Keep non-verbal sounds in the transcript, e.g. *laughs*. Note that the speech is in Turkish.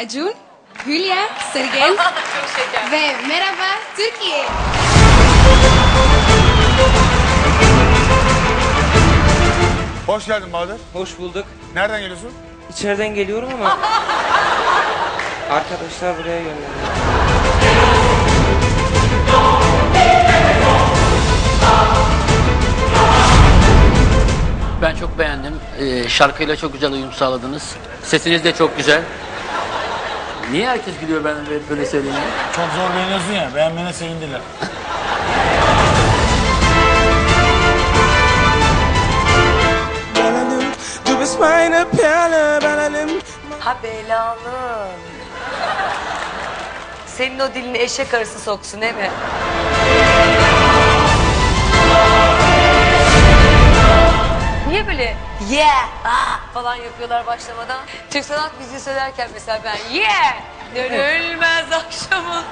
Acun, Hülya, Sergen *laughs* ve merhaba Türkiye. Hoş geldin Bahadır. Hoş bulduk. Nereden geliyorsun? İçeriden geliyorum ama *laughs* arkadaşlar buraya gönderdi. Ben çok beğendim. Ee, şarkıyla çok güzel uyum sağladınız. Sesiniz de çok güzel. Niye herkes gülüyor ben böyle söyleyince? Çok zor beğeniyorsun ya. Beğenmene sevindiler. Ha belalım. Senin o dilini eşek arısı soksun değil mi? Niye böyle yeah ah falan yapıyorlar başlamadan? Türk sanat müziği söylerken mesela ben yeah dönülmez akşamın